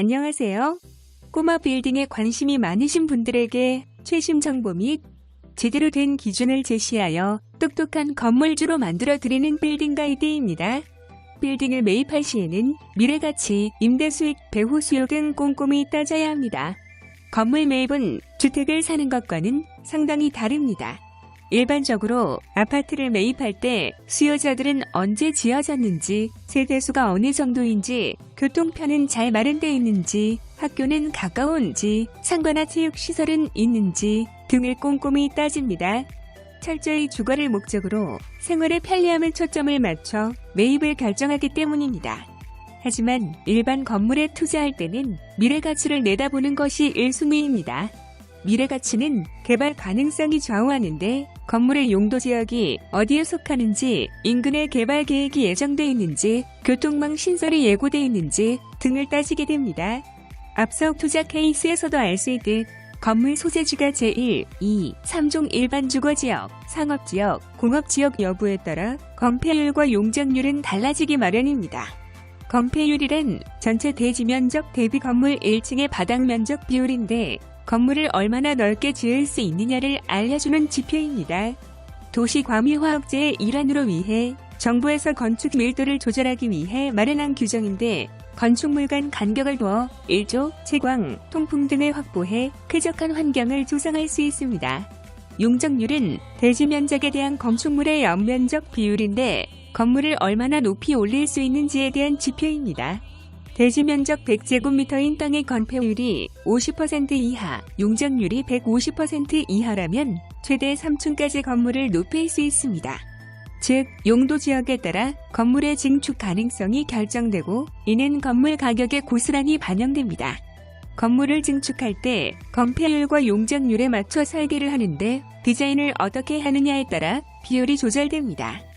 안녕하세요. 꼬마 빌딩에 관심이 많으신 분들에게 최신 정보 및 제대로 된 기준을 제시하여 똑똑한 건물주로 만들어 드리는 빌딩 가이드입니다. 빌딩을 매입할 시에는 미래가치, 임대수익, 배후 수요 등 꼼꼼히 따져야 합니다. 건물 매입은 주택을 사는 것과는 상당히 다릅니다. 일반적으로 아파트를 매입할 때 수요자들은 언제 지어졌는지, 세대수가 어느 정도인지, 교통편은 잘 마련되어 있는지, 학교는 가까운지, 상가나 체육시설은 있는지 등을 꼼꼼히 따집니다. 철저히 주거를 목적으로 생활의 편리함을 초점을 맞춰 매입을 결정하기 때문입니다. 하지만 일반 건물에 투자할 때는 미래 가치를 내다보는 것이 1순위입니다. 미래 가치는 개발 가능성이 좌우하는데 건물의 용도 지역이 어디에 속하는지, 인근의 개발 계획이 예정되어 있는지, 교통망 신설이 예고되어 있는지 등을 따지게 됩니다. 앞서 투자 케이스에서도 알 수 있듯 건물 소재지가 제1, 2, 3종 일반 주거지역, 상업지역, 공업지역 여부에 따라 건폐율과 용적률은 달라지기 마련입니다. 건폐율이란 전체 대지 면적 대비 건물 1층의 바닥 면적 비율인데 건물을 얼마나 넓게 지을 수 있느냐를 알려주는 지표입니다. 도시 과밀화억제의 일환으로 위해 정부에서 건축 밀도를 조절하기 위해 마련한 규정인데 건축물 간 간격을 두어 일조, 채광, 통풍 등을 확보해 쾌적한 환경을 조성할 수 있습니다. 용적률은 대지 면적에 대한 건축물의 연면적 비율인데 건물을 얼마나 높이 올릴 수 있는지에 대한 지표입니다. 대지 면적 100제곱미터인 땅의 건폐율이 50% 이하, 용적률이 150% 이하라면 최대 3층까지 건물을 높일 수 있습니다. 즉, 용도 지역에 따라 건물의 증축 가능성이 결정되고 이는 건물 가격에 고스란히 반영됩니다. 건물을 증축할 때 건폐율과 용적률에 맞춰 설계를 하는데 디자인을 어떻게 하느냐에 따라 비율이 조절됩니다.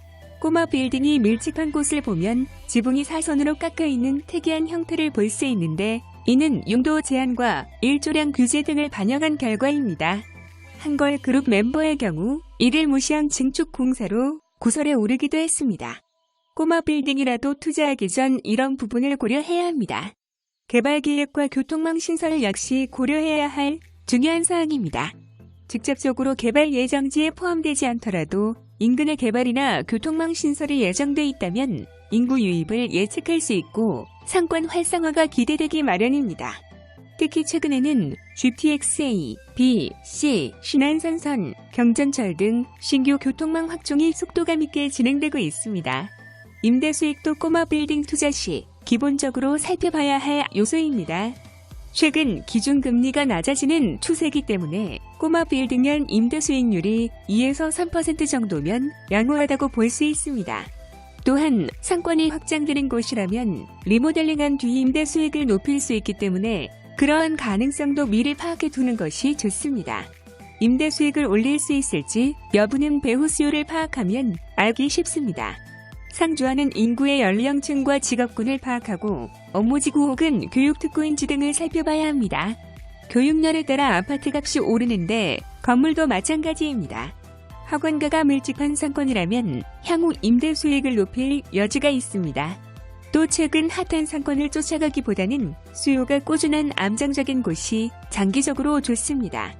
꼬마 빌딩이 밀집한 곳을 보면 지붕이 사선으로 깎여 있는 특이한 형태를 볼 수 있는데 이는 용도 제한과 일조량 규제 등을 반영한 결과입니다. 한걸 그룹 멤버의 경우 이를 무시한 증축 공사로 구설에 오르기도 했습니다. 꼬마 빌딩이라도 투자하기 전 이런 부분을 고려해야 합니다. 개발 계획과 교통망 신설 역시 고려해야 할 중요한 사항입니다. 직접적으로 개발 예정지에 포함되지 않더라도 인근의 개발이나 교통망 신설이 예정돼 있다면 인구 유입을 예측할 수 있고 상권 활성화가 기대되기 마련입니다. 특히 최근에는 GTX-A, B, C, 신안산선, 경전철 등 신규 교통망 확충이 속도감 있게 진행되고 있습니다. 임대 수익도 꼬마 빌딩 투자 시 기본적으로 살펴봐야 할 요소입니다. 최근 기준금리가 낮아지는 추세이기 때문에 꼬마 빌딩형 임대 수익률이 2에서 3% 정도면 양호하다고 볼 수 있습니다. 또한 상권이 확장되는 곳이라면 리모델링한 뒤 임대 수익을 높일 수 있기 때문에 그러한 가능성도 미리 파악해 두는 것이 좋습니다. 임대 수익을 올릴 수 있을지 여부는 배후 수요를 파악하면 알기 쉽습니다. 상주하는 인구의 연령층과 직업군을 파악하고 업무지구 혹은 교육특구인지 등을 살펴봐야 합니다. 교육열에 따라 아파트 값이 오르는데 건물도 마찬가지입니다. 학원가가 밀집한 상권이라면 향후 임대 수익을 높일 여지가 있습니다. 또 최근 핫한 상권을 쫓아가기보다는 수요가 꾸준한 암장적인 곳이 장기적으로 좋습니다.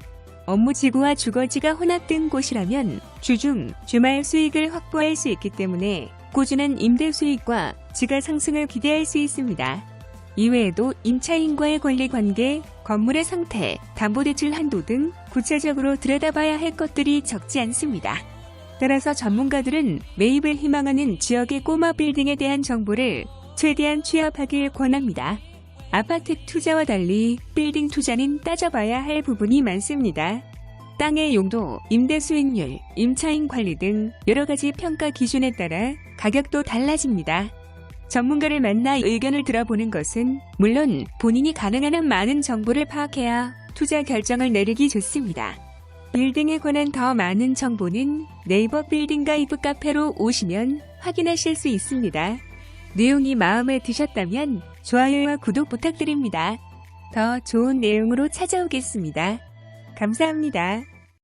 업무 지구와 주거지가 혼합된 곳이라면 주중, 주말 수익을 확보할 수 있기 때문에 꾸준한 임대 수익과 지가 상승을 기대할 수 있습니다. 이외에도 임차인과의 권리 관계, 건물의 상태, 담보대출 한도 등 구체적으로 들여다봐야 할 것들이 적지 않습니다. 따라서 전문가들은 매입을 희망하는 지역의 꼬마 빌딩에 대한 정보를 최대한 취합하길 권합니다. 아파트 투자와 달리 빌딩 투자는 따져봐야 할 부분이 많습니다. 땅의 용도, 임대 수익률, 임차인 관리 등 여러 가지 평가 기준에 따라 가격도 달라집니다. 전문가를 만나 의견을 들어보는 것은 물론 본인이 가능한 한 많은 정보를 파악해야 투자 결정을 내리기 좋습니다. 빌딩에 관한 더 많은 정보는 네이버 빌딩 가이브 카페로 오시면 확인하실 수 있습니다. 내용이 마음에 드셨다면 좋아요와 구독 부탁드립니다. 더 좋은 내용으로 찾아오겠습니다. 감사합니다.